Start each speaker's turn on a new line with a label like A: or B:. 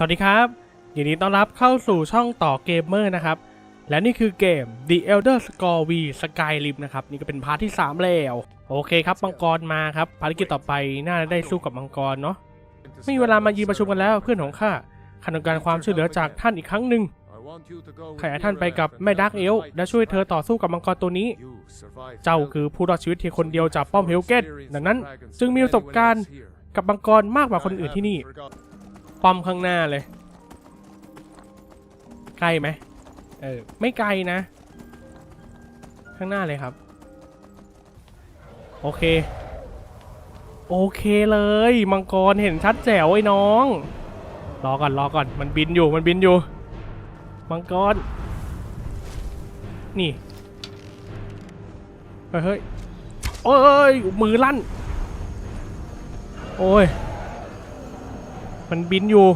A: สวัสดีครับ ยินดีต้อนรับเข้าสู่ช่องต่อเกมเมอร์นะครับ และนี่คือเกม The Elder Scrolls V Skyrim นะครับ นี่ก็เป็นพาร์ทที่ 3 แล้ว โอเคครับ มังกรมาครับ ภารกิจต่อไปน่าจะได้สู้กับมังกรเนาะไม่มีเวลามายืนประชุมกันแล้วเพื่อนของข้าข้าต้องการความช่วยเหลือจากท่านอีกครั้งหนึ่งข้าอยาท่านไปกับแม่ดักเอลและช่วยเธอต่อสู้กับมังกรตัวนี้ เจ้าคือผู้รอดชีวิตเพียงคนเดียวจากป้อมเฮลเกตดังนั้นจึงมีประสบการณ์กับมังกรมากกว่าคนอื่นที่นี่ ป้อมข้างหน้าเลย ใกล้ไหมเออ ไม่ไกลนะ ข้างหน้าเลยครับ โอเค โอเคเลย มังกรเห็นชัดแจ๋วไอ้น้อง รอก่อนรอก่อน มันบินอยู่มันบินอยู่ มังกร นี่ เฮ้ยเฮ้ยโอ้ย มือลั่น โอ้ย มันบินอยู่